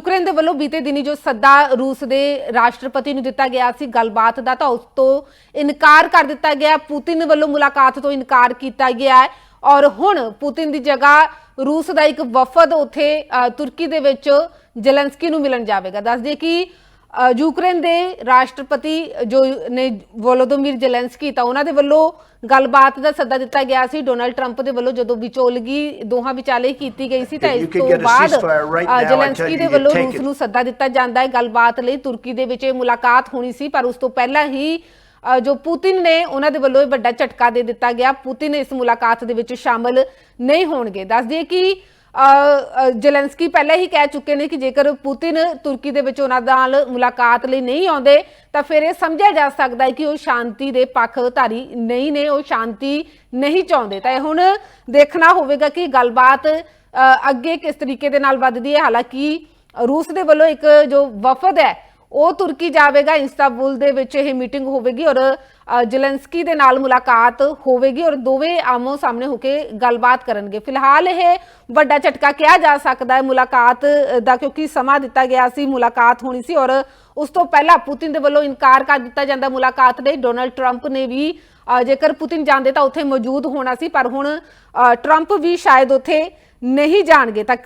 Ukraine ਦੇ ਵੱਲੋਂ ਬੀਤੇ ਦਿਨੀ ਜੋ ਸੱਦਾ ਰੂਸ ਦੇ ਰਾਸ਼ਟਰਪਤੀ ਨੂੰ ਦਿੱਤਾ ਗਿਆ ਸੀ ਗੱਲਬਾਤ ਦਾ, ਤਾਂ ਉਸ ਤੋਂ ਇਨਕਾਰ ਕਰ ਦਿੱਤਾ ਗਿਆ। ਪੁਤਿਨ ਵੱਲੋਂ ਮੁਲਾਕਾਤ ਤੋਂ ਇਨਕਾਰ ਕੀਤਾ ਗਿਆ ਹੈ। ਔਰ ਹੁਣ ਪੁਤਿਨ ਦੀ ਜਗ੍ਹਾ ਰੂਸ ਦਾ ਇੱਕ ਵਫਦ ਉੱਥੇ ਤੁਰਕੀ ਦੇ ਵਿੱਚ ਜ਼ੈਲੈਂਸਕੀ ਨੂੰ ਮਿਲਣ ਜਾਵੇਗਾ। ਦੱਸ ਦਈਏ ਕਿ ਯੂਕਰੇਨ ਦੇ ਰਾਸ਼ਟਰਪਤੀ ਜੋ ਨੇ ਵੋਲੋਦੋਮੀਰ ਜ਼ੈਲੈਂਸਕੀ ਤਾਂ ਉਹਨਾਂ ਦੇ ਵੱਲੋਂ ਗੱਲਬਾਤ ਦਾ ਸੱਦਾ ਦਿੱਤਾ ਗਿਆ ਸੀ। ਡੋਨਾਲਡ ਟਰੰਪ ਦੇ ਵੱਲੋਂ ਜਦੋਂ ਵਿਚੋਲਗੀ ਦੋਹਾਂ ਵਿਚਾਲੇ ਕੀਤੀ ਗਈ ਸੀ ਤਾਂ ਇਸ ਤੋਂ ਬਾਅਦ ਜ਼ੈਲੈਂਸਕੀ ਦੇ ਵੱਲੋਂ ਰੂਸ. ਨੂੰ ਸੱਦਾ ਦਿੱਤਾ ਜਾਂਦਾ ਹੈ ਗੱਲਬਾਤ ਲਈ ਤੁਰਕੀ ਦੇ ਵਿੱਚ ਇਹ ਮੁਲਾਕਾਤ ਹੋਣੀ ਸੀ। ਪਰ ਉਸ ਤੋਂ ਪਹਿਲਾਂ ਹੀ ਜੋ ਪੁਤਿਨ ਨੇ ਉਹਨਾਂ ਦੇ ਵੱਲੋਂ ਇਹ ਵੱਡਾ ਝਟਕਾ ਦੇ ਦਿੱਤਾ ਗਿਆ। ਪੁਤਿਨ ਇਸ ਮੁਲਾਕਾਤ ਦੇ ਵਿੱਚ ਸ਼ਾਮਲ ਨਹੀਂ ਹੋਣਗੇ। ਦੱਸ ਦਈਏ ਕਿ ਜ਼ੈਲੈਂਸਕੀ ਪਹਿਲਾਂ ਹੀ ਕਹਿ ਚੁੱਕੇ ਨੇ ਕਿ ਜੇਕਰ ਪੁਤਿਨ ਤੁਰਕੀ ਦੇ ਵਿੱਚ ਉਹਨਾਂ ਨਾਲ ਮੁਲਾਕਾਤ ਲਈ ਨਹੀਂ ਆਉਂਦੇ, ਤਾਂ ਫਿਰ ਇਹ ਸਮਝਿਆ ਜਾ ਸਕਦਾ ਹੈ ਕਿ ਉਹ ਸ਼ਾਂਤੀ ਦੇ ਪੱਖਧਾਰੀ ਨਹੀਂ ਨੇ, ਉਹ ਸ਼ਾਂਤੀ ਨਹੀਂ ਚਾਹੁੰਦੇ। ਤਾਂ ਇਹ ਹੁਣ ਦੇਖਣਾ ਹੋਵੇਗਾ ਕਿ ਗੱਲਬਾਤ ਅੱਗੇ ਕਿਸ ਤਰੀਕੇ ਦੇ ਨਾਲ ਵੱਧਦੀ ਹੈ। ਹਾਲਾਂਕਿ ਰੂਸ ਦੇ ਵੱਲੋਂ ਇੱਕ ਜੋ ਵਫਦ ਹੈ ਉਹ ਤੁਰਕੀ ਜਾਵੇਗਾ, ਇਸਤਾਂਬੁਲ ਦੇ ਵਿੱਚ ਇਹ ਮੀਟਿੰਗ ਹੋਵੇਗੀ ਔਰ ਜ਼ੈਲੈਂਸਕੀ ਦੇ ਨਾਲ ਮੁਲਾਕਾਤ ਹੋਵੇਗੀ ਔਰ ਦੋਵੇਂ ਆਮੋ ਸਾਹਮਣੇ ਹੋ ਕੇ ਗੱਲਬਾਤ ਕਰਨਗੇ। ਫਿਲਹਾਲ ਇਹ ਵੱਡਾ ਝਟਕਾ ਕਿਹਾ ਜਾ ਸਕਦਾ ਹੈ ਮੁਲਾਕਾਤ ਦਾ ਕਿਉਂਕਿ ਸਮਾਂ ਦਿੱਤਾ ਗਿਆ ਸੀ, ਮੁਲਾਕਾਤ ਹੋਣੀ ਸੀ ਔਰ ਉਸ ਤੋਂ ਪਹਿਲਾਂ ਪੁਤਿਨ ਦੇ ਵੱਲੋਂ ਇਨਕਾਰ ਕਰ ਦਿੱਤਾ ਜਾਂਦਾ ਮੁਲਾਕਾਤ ਲਈ। ਡੋਨਲਡ ਟਰੰਪ ਨੇ ਵੀ ਜੇਕਰ ਪੁਤਿਨ ਜਾਂਦੇ ਤਾਂ ਉੱਥੇ ਮੌਜੂਦ ਹੋਣਾ ਸੀ, ਪਰ ਹੁਣ ਟਰੰਪ ਵੀ ਸ਼ਾਇਦ ਉੱਥੇ ਨਹੀਂ ਜਾਣਗੇ। ਤਾਂ